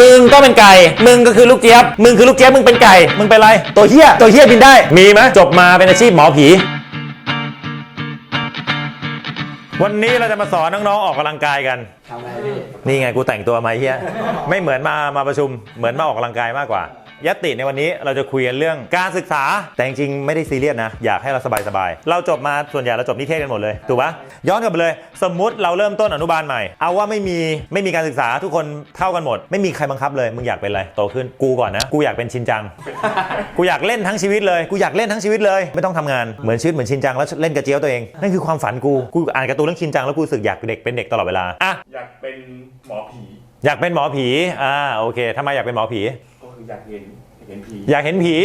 มึงก็เป็นไก่ มึงก็คือลูกเจี๊ยบ มึงคือลูกเจี๊ยบ มึงเป็นไก่ มึงเป็นอะไร ตัวเฮี้ยตัวเฮี้ยบินได้ มีไหมจบมาเป็นอาชีพหมอผี วันนี้เราจะมาสอนน้องๆออกกำลังกายกันทำไงพี่นี่ไงกูแต่งตัวมาเฮียไม่เหมือนมามาประชุม เหมือนมาออกกำลังกายมากกว่า ยติในวันนี้เราจะคุยกันเรื่องการศึกษาแต่จริงๆไม่ได้ซีเรียสนะ อยากให้เราสบายๆ เราจบมาส่วนใหญ่เราจบนิเทศกันหมดเลยถูกปะย้อนกลับไปเลย สมมุติเราเริ่มต้นอนุบาลใหม่ เอาว่าไม่มีไม่มีการศึกษาทุกคนเท่ากันหมด ไม่มีใครบังคับเลยมึงอยากเป็นอะไรโตขึ้นกูก่อนนะ กูอยากเป็นชินจัง กูอยากเล่นทั้งชีวิตเลย กูอยากเล่นทั้งชีวิตเลย ไม่ต้องทำงานเหมือนชีวิตเหมือนชินจังแล้วเล่นกระเจียวตัวเองนั่นคือความฝันกูกูอ่านการ์ตูนเรื่องชินจังแล้วกูรู้สึกอยากเด็กเป็นเด็กตลอดเวลาอะอยากเป็นหมอผี อยากเป็นหมอผีอ่าโอเคทำไมอยากเป็นหมอผีก็ คืออยากเห็น เห็นผีอยากเห็นผี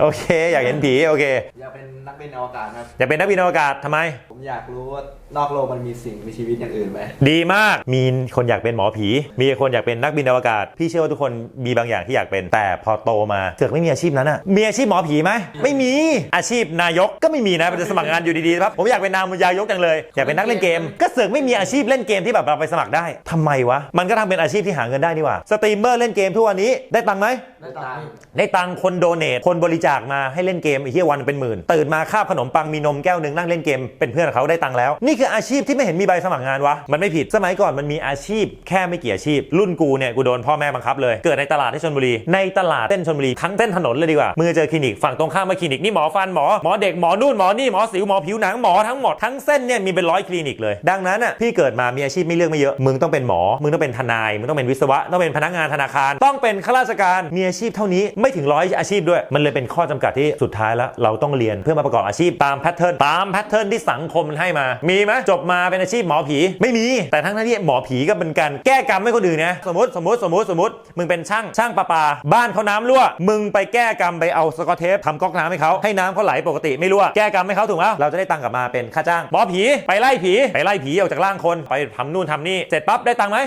โอเค อยากเห็นผี โอเค อยากเป็นนักบินอวกาศครับ อยากเป็นนักบินอวกาศทำไม ผมอยากรู้ว่านอกโลกมันมีสิ่งมีชีวิตอย่างอื่นไหม ดีมาก มีคนอยากเป็นหมอผี มีคนอยากเป็นนักบินอวกาศ พี่เชื่อว่าทุกคนมีบางอย่างที่อยากเป็น แต่พอโตมาเสือกไม่มีอาชีพนั้นอะมีอาชีพหมอผีไหม ไม่มี อาชีพนายกก็ไม่มีนะเป็นสมัครงานอยู่ดีๆครับ ผมอยากเป็นนายกจังเลย อยากเป็นนักเล่นเกม ก็เสือกไม่มีอาชีพเล่นเกมที่แบบเราไปสมัครได้ทำไมวะ มันก็ทำเป็นอาชีพที่หาเงินได้นี่หว่า สตรีมเมอร์เล่นเกมทุกวันนี้ได้ตังค์ไหมได้ตังค์ได้ตังคนโดเนทคนบริจาคมาให้เล่นเกมไอ้เฮียวันเป็นหมื่น ตื่นมาคาบขนมปังมีนมแก้วหนึ่งนั่งเล่นเกมเป็นเพื่อนเขาได้ตังแล้ว นี่คืออาชีพที่ไม่เห็นมีใบสมัครงานวะมันไม่ผิดสมัยก่อนมันมีอาชีพแค่ไม่กี่อาชีพ รุ่นกูเนี่ยกูโดนพ่อแม่บังคับเลยเกิดในตลาดที่ชลบุรีในตลาดเส้นชลบุรีทั้งเส้นถนนเลยดีกว่ามือเจอคลินิกฝั่งตรงข้ามมาคลินิกนี่หมอฟันหมอหมอเด็กหมอนู่นหมอนี่หมอสิวหมอผิวหนังหมอทั้งหมดทั้งเส้นเนี่ยมีเป็นร้อยคลินิกเลย ดังนั้นอะพี่เกิดมามีอาชีพไม่เลือกไม่เยอะมึงต้องเป็นหมอมึงต้องเป็นทนายมึงต้องเป็นวิศวะต้องเป็นพนักงานธนาคาร ต้องเป็นข้าราชการมีอาชีพเท่านี้ไม่ถึงร้อยอาชีพด้วย มันเลยเป็นข้อจำกัดที่สุดท้ายแล้ว เราต้องเรียนเพื่อมาประกอบอาชีพตามแพทเทิร์นตามแพทเทิร์นที่สังคมมันให้มา มีไหมจบมาเป็นอาชีพหมอผีไม่มี แต่ทั้งที่หมอผีก็เป็นการแก้กรรมให้คนอื่นนะสมมติสมมติสมมติสมมติมึงเป็นช่างช่างประปา บ้านเขาน้ำรั่ว มึงไปแก้กรรมไปเอาสกอตเทปทำก๊อกน้ำให้เขาให้น้ำเขาไหลปกติไม่รั่วแก้กรรมให้เขาถูกไหมเราจะได้ตังค์กลับมาเป็นค่าจ้างหมอผีไปไล่ผีไปไล่ผีออกจากร่างคนไปทำนู่นทำนี่เสร็จปั๊บได้ตังค์ไหม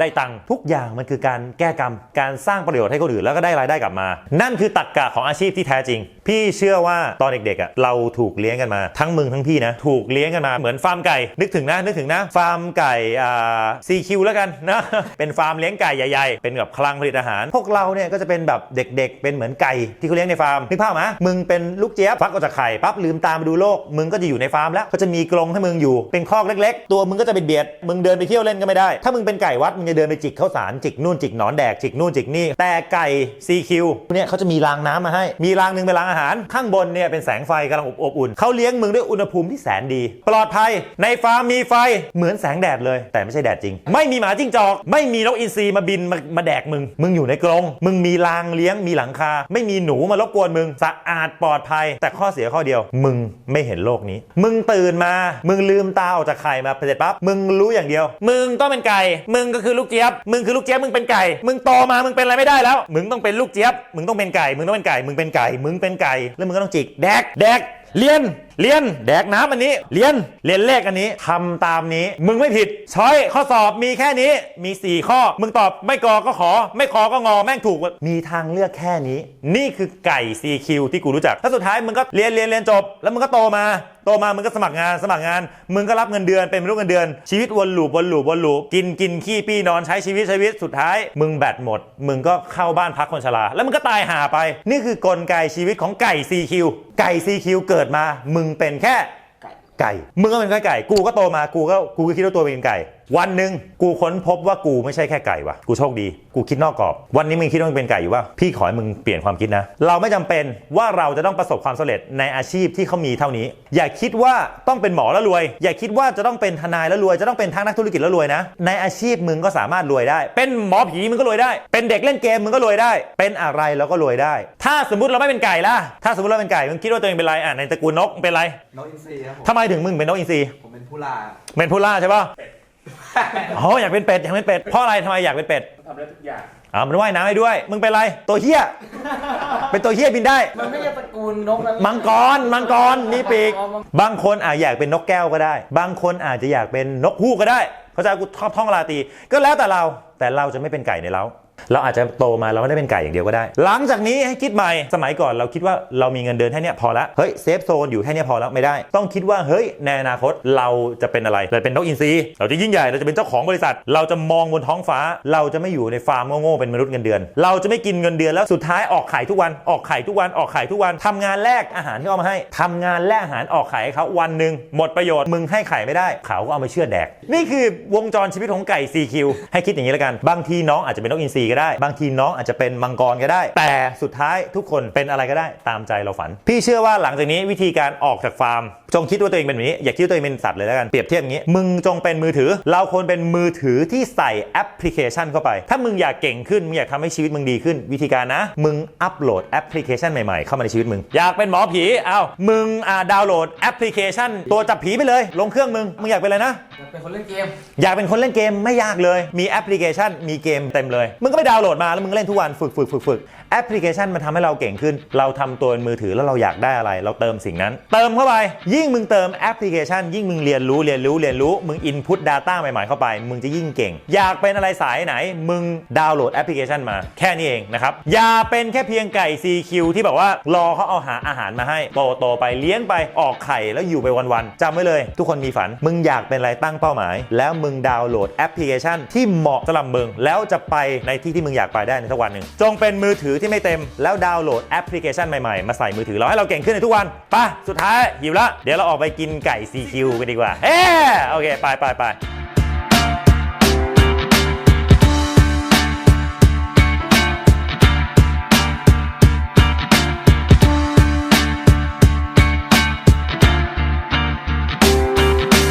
ได้ตังค์ทุกอย่างมันคือการแก้กรรม การสร้างประโยชน์ให้คนอื่นแล้วก็ได้รายได้กลับมา นั่นคือตรรกกะของอาชีพที่แท้จริง พี่เชื่อว่าตอนเด็กๆอะเราถูกเลี้ยงกันมา ทั้งมึงทั้งพี่นะถูกเลี้ยงกันมาเหมือนฟาร์มไก่ นึกถึงนะนึกถึงนะ ฟาร์มไก่อ่าซีคิวแล้วกันนะเป็นฟาร์มเลี้ยงไก่ใหญ่ๆ เป็นแบบคลังผลิตอาหาร พวกเราเนี่ยก็จะเป็นแบบเด็กๆ เป็นเหมือนไก่ที่เขาเลี้ยงในฟาร์มนึกภาพไหมมึงเป็นลูกเจี๊ยบฟักออกจากไข่ปั๊บลืมตามาดูโลก มึงก็จะอยู่ในฟาร์มแล้วก็จะมีกรงให้มึงอยู่เป็นคอกเล็ก ๆ ตัวมึงก็จะเป็นเบียดมึงเดินไปเที่ยวเล่นก็ไม่ได้ ถ้ามึงเป็นไก่วัดมึงจะเดินไปจิกข้าวสารจิกนู่นจิกหนอนแดกจิกนู่นจิกนี่ แต่ไก่ CQ เนี่ยเขาจะมีรางน้ำมาให้ มีรางหนึ่งเป็นรางอาหาร ข้างบนเนี่ยเป็นแสงไฟกำลังอบอุ่นเขาเลี้ยงมึงด้วยอุณหภูมิที่แสนดี ปลอดภัยในฟาร์มมีไฟเหมือนแสงแดดเลย แต่ไม่ใช่แดดจริง ไม่มีหมาจิ้งจอก ไม่มีนกอินทรีมาบินมามาแดกมึง มึงอยู่ในกรงมึงมีรางเลี้ยงมีหลังคา ไม่มีหนูมารบกวนมึงสะอาดปลอดภัย แต่ข้อเสียข้อเดียว มึงไม่เห็นโลกนี้ มึงตื่นมา มึงลืมตาออกจากไข่มาเสร็จปั๊บมึงรู้อย่างเดียว มึงต้องเป็นไก่มึงก็คือลูกเจี๊ยบ มึงคือลูกเจี๊ยบ มึงเป็นไก่ มึงโตมา มึงเป็นอะไรไม่ได้แล้ว มึงต้องเป็นลูกเจี๊ยบ มึงต้องเป็นไก่ มึงต้องเป็นไก่ มึงเป็นไก่ มึงเป็นไก่ แล้วมึงก็ต้องจิก แดก แดก เรียนเรียนแดกน้ำอันนี้ เรียนเรียนเลขอันนี้ทำตามนี้ มึงไม่ผิดช้อยข้อสอบมีแค่นี้มี 4 ข้อ มึงตอบไม่กอก็ขอ ไม่ขอก็งอแม่งถูก มีทางเลือกแค่นี้ นี่คือไก่ CQ ที่กูรู้จักแล้วสุดท้ายมึงก็เรียนเรียนเรียนจบ แล้วมึงก็โตมา โตมามึงก็สมัครงานสมัครงาน มึงก็รับเงินเดือนเป็นรู้เงินเดือน ชีวิตวนลูปวนลูปวนลูปกินกินขี้ปี้นอนใช้ชีวิตช้ชีวิตสุดท้าย มึงแบตหมด มึงก็เข้าบ้านพักคนชราแล้วมึงก็ตายหาไป นี่คือกลไกชีวิตของไก่ CQ ไก่ CQ เกิดมา มึงเป็นแค่ไก่ไก่ มึงก็เป็นแค่ไก่ กูก็โตมา กูก็ กูก็คิดว่าตัวเป็นไก่ วันหนึ่งกูค้นพบว่ากูไม่ใช่แค่ไก่ว่ะ กูโชคดี กูคิดนอกกรอบ วันนี้มึงคิดว่ามึงเป็นไก่อยู่ว่าพี่ขอให้มึงเปลี่ยนความคิดนะ เราไม่จำเป็นว่าเราจะต้องประสบความสำเร็จในอาชีพที่เขามีเท่านี้ อย่าคิดว่าต้องเป็นหมอแล้วรวย อย่าคิดว่าจะต้องเป็นทนายแล้วรวย จะต้องเป็นทางนักธุรกิจแล้วรวยนะ ในอาชีพมึงก็สามารถรวยได้ เป็นหมอผีมึงก็รวยได้ เป็นเด็กเล่นเกมมึงก็รวยได้ เป็นอะไรแล้วก็รวยได้ ถ้าสมมติเราไม่เป็นไก่ล่ะ ถ้าสมมติเราเป็นไก่มึงคิดว่าตัวเองเป็นอะไรอะในตระกูลนกเป็นอะไรนกอินทรีครับผมทำไมถึงมึงเป็นนกอินทรีผมเป็นผู้ล่าเป็นผู้ล่าใช่ป่ะ อ๋ออยากเป็นเป็ดอยากเป็นเป็ดเพราะอะไรทำไมอยากเป็นเป็ดทำได้ทุกอย่างอ่ามันว่ายน้ำให้ด้วย มึงเป็นอะไร ตัวเฮี้ย เป็นตัวเฮี้ยบินได้ มันไม่ใช่ตระกูลนกนะมังกร มังกร มีปีก บางคนอาจอยากเป็นนกแก้วก็ได้ บางคนอาจจะอยากเป็นนกฮูกก็ได้ เขาใจะกูชอบท่องลาตรีก็แล้วแต่เรา แต่เราจะไม่เป็นไก่ในเล้า เราอาจจะโตมาเราไม่ได้เป็นไก่อย่างเดียวก็ได้ หลังจากนี้ให้คิดใหม่ สมัยก่อนเราคิดว่าเรามีเงินเดือนแค่เนี้ยพอละ เฮ้ยเซฟโซนอยู่แค่เนี้ยพอแล้วไม่ได้ ต้องคิดว่าเฮ้ยในอนาคตเราจะเป็นอะไรเราเป็นนกอินทรีเราจะยิ่งใหญ่เราจะเป็นเจ้าของบริษัท เราจะมองบนท้องฟ้า เราจะไม่อยู่ในฟาร์มโง่ๆเป็นมนุษย์เงินเดือน เราจะไม่กินเงินเดือนแล้วสุดท้ายออกไข่ทุกวันออกไข่ทุกวันออกไข่ทุกวันทำงานแลกอาหารที่เอามาให้ทำงานแลกอาหารออกไข่ให้เขาวันหนึ่งหมดประโยชน์มึงให้ไข่ไม่ได้เขาก็เอามาเชื่อดแดก นี่คือวงจรชีวิตของไก่ CQ ให้คิดอย่างนี้แล้วกัน บางทีน้องอาจจะเป็นนกอินทรีก็ได้ บางทีน้องอาจจะเป็นมังกรก็ได้ แต่สุดท้ายทุกคนเป็นอะไรก็ได้ตามใจเราฝัน พี่เชื่อว่าหลังจากนี้วิธีการออกจากฟาร์มจงคิดว่าตัวเองเป็นแบบนี้ อย่าคิดว่าตัวเองเป็นสัตว์เลยแล้วกัน เปรียบเทียบอย่างนี้ มึงจงเป็นมือถือ เราควรเป็นมือถือที่ใส่แอปพลิเคชันเข้าไป ถ้ามึงอยากเก่งขึ้น มึงอยากทำให้ชีวิตมึงดีขึ้น วิธีการนะ มึงอัปโหลดแอปพลิเคชันใหม่ๆ เข้ามาในชีวิตมึง อยากเป็นหมอผี เอ้ามึงอ่าดาวน์โหลดแอปพลิเคชัน ตัวจับผีไปเลย ลงเครื่องมึง มึงอยากเป็นอะไรนะเป็นคนเล่นเกม อยากเป็นคนเล่นเกมไม่ยากเลย มีแอปพลิเคชัน มีเกมเต็มเลย มึงก็ไปดาวน์โหลดมาแล้วมึงก็เล่นทุกวันฝึกฝึกฝึกฝึกแอปพลิเคชันมันทำให้เราเก่งขึ้น เราทำตัวเป็นมือถือแล้วเราอยากได้อะไร เราเติมสิ่งนั้น เติมเข้าไป ยิ่งมึงเติมแอปพลิเคชัน ยิ่งมึงเรียนรู้เรียนรู้เรียนรู้ มึงอินพุต Data ใหม่ๆเข้าไป มึงจะยิ่งเก่ง อยากเป็นอะไรสายไหน มึงดาวน์โหลดแอปพลิเคชันมา แค่นี้เองนะครับ อย่าเป็นแค่เพียงไก่ CQ ที่แบบว่ารอเขาเอาหาอาหารมาให้โตโตๆไปเลี้ยงไปออกไข่แล้วอยู่ไปวันๆจำไว้เลย ทุกคนมีฝัน มึงอยากเป็นอะไรตั้งเป้าหมาย แล้วมึงดาวน์โหลดแอปพลิเคชัน ที่เหมาะสำหรับมึงแล้วจะไปในที่ที่มึงอยากไปได้ในสักวันหนึ่งจงเป็นมือถือที่ไม่เต็มแล้วดาวน์โหลดแอปพลิเคชันใหม่ๆ มาใส่มือถือเราให้เราเก่งขึ้นในทุกวันไปะสุดท้ายหิวละเดี๋ยวเราออกไปกินไก่ซีคิวกันดีกว่าเฮ้โอเคไปไปไป